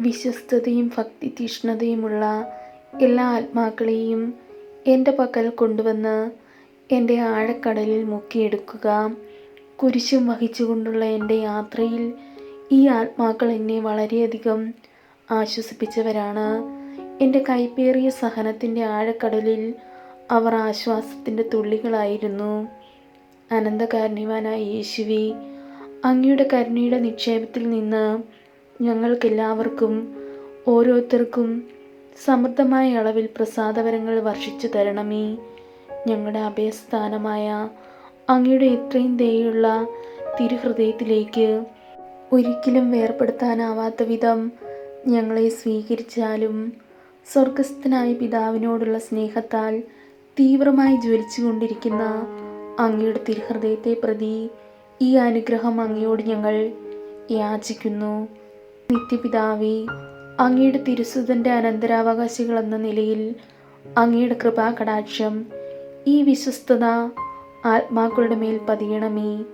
വിശ്വസ്തതയും ഭക്തി തീഷ്ണതയുമുള്ള എല്ലാ ആത്മാക്കളെയും എന്റെ പക്കൽ കൊണ്ടുവന്ന് എന്റെ ആഴക്കടലിൽ മുക്കിയെടുക്കുക. കുരിശും വഹിച്ചുകൊണ്ടുള്ള എന്റെ യാത്രയിൽ ഈ ആത്മാക്കൾ എന്നെ വളരെയധികം ആശ്വസിപ്പിച്ചവരാണ്. എന്റെ കൈപ്പേറിയ സഹനത്തിന്റെ ആഴക്കടലിൽ അവർ ആശ്വാസത്തിന്റെ തുള്ളികളായിരുന്നു. അനന്തകാരുണ്യവാനായ യേശുവി അങ്ങയുടെ കരുണയുടെ നിക്ഷേപത്തിൽ നിന്ന് ഞങ്ങൾക്കെല്ലാവർക്കും ഓരോരുത്തർക്കും സമൃദ്ധമായ അളവിൽ പ്രസാദവരങ്ങൾ വർഷിച്ചു തരണമേ. ഞങ്ങളുടെ അഭയസ്ഥാനമായ അങ്ങയുടെ ഇത്രയും ദയുള്ള തിരുഹൃദയത്തിലേക്ക് ഒരിക്കലും വേർപെടുത്താനാവാത്ത വിധം ഞങ്ങളെ സ്വീകരിച്ചാലും സ്വർഗസ്ഥനായ പിതാവിനോടുള്ള സ്നേഹത്താൽ തീവ്രമായി ജ്വലിച്ചുകൊണ്ടിരിക്കുന്ന അങ്ങയുടെ തിരുഹൃദയത്തെ പ്രതി ഈ അനുഗ്രഹം അങ്ങയോട് ഞങ്ങൾ യാചിക്കുന്നു. നിത്യപിതാവേ അങ്ങയുടെ തിരുസുതന്റെ അനന്തരാവകാശികൾ എന്ന നിലയിൽ അങ്ങയുടെ കൃപാകടാക്ഷം ഈ വിശ്വസ്തത ആത്മാക്കളുടെ മേൽ പതിയണമേ.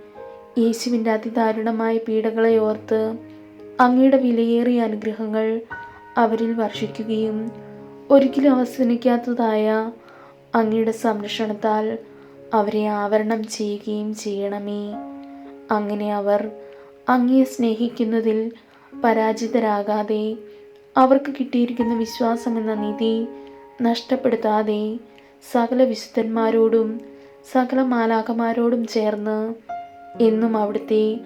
യേശുവിന്റെ അതിദാരുണമായ പീഡകളെ ഓർത്ത് അങ്ങയുടെ വിലയേറിയ അനുഗ്രഹങ്ങൾ അവരിൽ വർഷിക്കുകയും ഒരിക്കലും അവസാനിക്കാത്തതായ അങ്ങയുടെ സംരക്ഷണത്താൽ അവരെ ആവരണം ചെയ്യുകയും ചെയ്യണമേ. അങ്ങനെ അവർ അങ്ങയെ സ്നേഹിക്കുന്നതിൽ പരാജിതരാകാതെ അവർക്ക് കിട്ടിയിരിക്കുന്ന വിശ്വാസം എന്ന നിധി നഷ്ടപ്പെടുത്താതെ സകല വിശുദ്ധന്മാരോടും സകല മാലാഖമാരോടും ചേർന്ന് എന്നും അവിടുത്തെ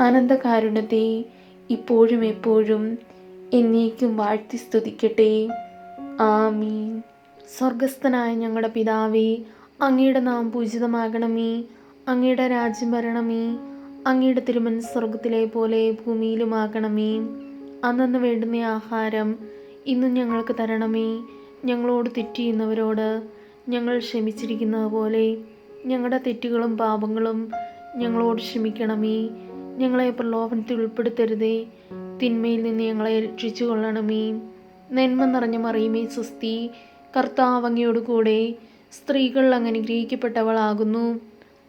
അനന്തകാരുണ്യത്തെ ഇപ്പോഴും എപ്പോഴും എന്നേക്കും വാഴ്ത്തി സ്തുതിക്കട്ടെ. ആമീൻ. സ്വർഗസ്ഥനായ ഞങ്ങളുടെ പിതാവേ അങ്ങയുടെ നാം പൂജിതമാകണമേ അങ്ങയുടെ രാജ്യം വരണമേ അങ്ങയുടെ തിരുമൻ സ്വർഗത്തിലെ പോലെ ഭൂമിയിലുമാകണമേ. അന്നു വേണ്ടുന്ന ആഹാരം ഇന്നും ഞങ്ങൾക്ക് തരണമേ. ഞങ്ങളോട് തെറ്റിയുന്നവരോട് ഞങ്ങൾ ക്ഷമിച്ചിരിക്കുന്നത് പോലെ ഞങ്ങളുടെ തെറ്റുകളും പാപങ്ങളും ഞങ്ങളോട് ക്ഷമിക്കണമേ. ഞങ്ങളെ പ്രലോഭനത്തിൽ ഉൾപ്പെടുത്തരുതേ. തിന്മയിൽ നിന്ന് ഞങ്ങളെ രക്ഷിച്ചു കൊള്ളണമേ. നന്മ നിറഞ്ഞ മറിയുമേ സുസ്തി കർത്താവ് അങ്ങയോട് കൂടെ സ്ത്രീകൾ അങ്ങ്